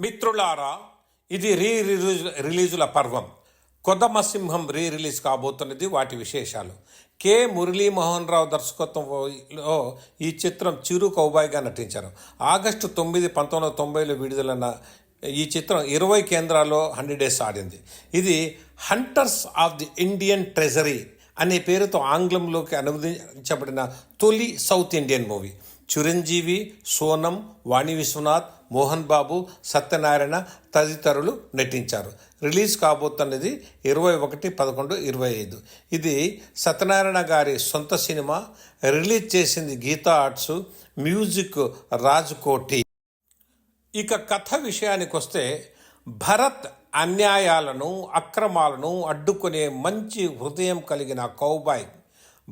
మిత్రులారా ఇది re release రిలీజుల పర్వం. కొదమసింహం రీ రిలీజ్ కాబోతున్నది వాటి విశేషాలు. కె. మురళీమోహన్ రావు దర్శకత్వంలో ఈ చిత్రం చిరు కౌబాయ్గా నటించారు. ఆగస్టు తొమ్మిది పంతొమ్మిది వందల తొంభైలో విడుదలైన ఈ చిత్రం ఇరవై కేంద్రాల్లో హండ్రెడ్ డేస్ ఆడింది. ఇది hunters of the Indian treasury అనే పేరుతో ఆంగ్లంలోకి అనువదించబడిన తొలి south Indian movie. Chiranjeevi Sonam Vani Viswanath Mohan Babu Satyanarayana తదితరులు నటించారు. రిలీజ్ కాబోతున్నది ఇరవై ఒకటి పదకొండు ఇరవై ఐదు. ఇది సత్యనారాయణ గారి సొంత సినిమా. రిలీజ్ చేసింది గీతా ఆర్ట్స్ మ్యూజిక్ రాజ్ కోటి ఇక కథ విషయానికి వస్తే భరత్ అన్యాయాలను అక్రమాలను అడ్డుకునే మంచి హృదయం కలిగిన కౌబాయ్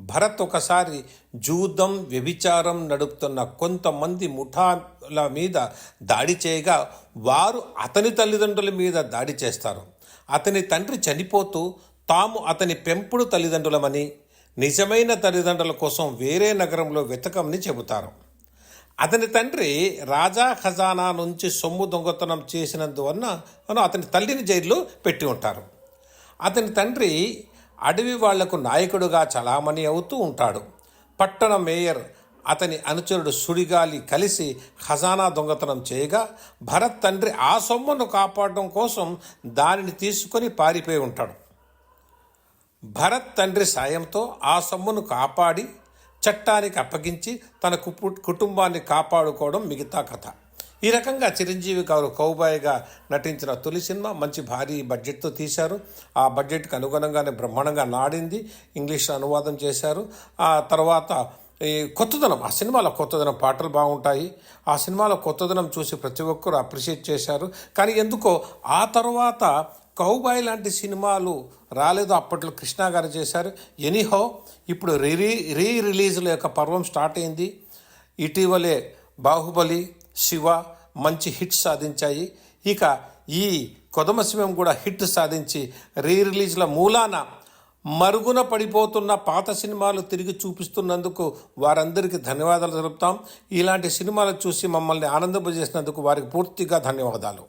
భరత్ ఒకసారి జూదం వ్యభిచారం నడుపుతున్న కొంతమంది ముఠాల మీద దాడి చేయగా వారు అతని తల్లిదండ్రుల మీద దాడి చేస్తారు. అతని తండ్రి చనిపోతూ తాము అతని పెంపుడు తల్లిదండ్రులమని నిజమైన తల్లిదండ్రుల కోసం వేరే నగరంలో వెతకమని చెబుతారు. అతని తండ్రి రాజా ఖజానా నుంచి సొమ్ము దొంగతనం చేసినందువలన అతని తల్లిని జైల్లో పెట్టి ఉంటారు. అతని తండ్రి అడవి వాళ్ళకు నాయకుడుగా చలామణి అవుతూ ఉంటాడు. పట్టణ మేయర్ అతని అనుచరుడు సుడిగాలి కలిసి ఖజానా దొంగతనం చేయగా భరత్ తండ్రి ఆ సొమ్మును కాపాడడం కోసం దానిని తీసుకొని పారిపోయి ఉంటాడు. భరత్ తండ్రి సాయంతో ఆ సొమ్మును కాపాడి చట్టానికి అప్పగించి తన కుటుంబాన్ని కాపాడుకోవడం మిగతా కథ. ఈ రకంగా చిరంజీవి గారు కౌబాయ్గా నటించిన తొలి సినిమా మంచి భారీ బడ్జెట్తో తీశారు. ఆ బడ్జెట్కి అనుగుణంగానే బ్రహ్మాండంగా నాడింది. ఇంగ్లీష్ అనువాదం చేశారు. ఆ తర్వాత ఈ కొత్తదనం ఆ సినిమాలో కొత్తదనం పాటలు బాగుంటాయి. ఆ సినిమాలో కొత్తదనం చూసి ప్రతి ఒక్కరు అప్రిషియేట్ చేశారు. కానీ ఎందుకో ఆ తర్వాత కౌబాయ్ లాంటి సినిమాలు రాలేదు. అప్పట్లో కృష్ణ గారు చేశారు. ఎనీహో ఇప్పుడు రీ రీ రిలీజ్ల యొక్క పర్వం స్టార్ట్ అయింది. ఇటీవలే బాహుబలి శివ మంచి హిట్ సాధించాయి. ఇక ఈ కొదమశివం కూడా హిట్ సాధించి రీ రిలీజ్ల మూలాన మరుగున పడిపోతున్న పాత సినిమాలు తిరిగి చూపిస్తున్నందుకు వారందరికీ ధన్యవాదాలు తెలుపుతాం. ఇలాంటి సినిమాలు చూసి మమ్మల్ని ఆనందింపజేసినందుకు వారికి పూర్తిగా ధన్యవాదాలు.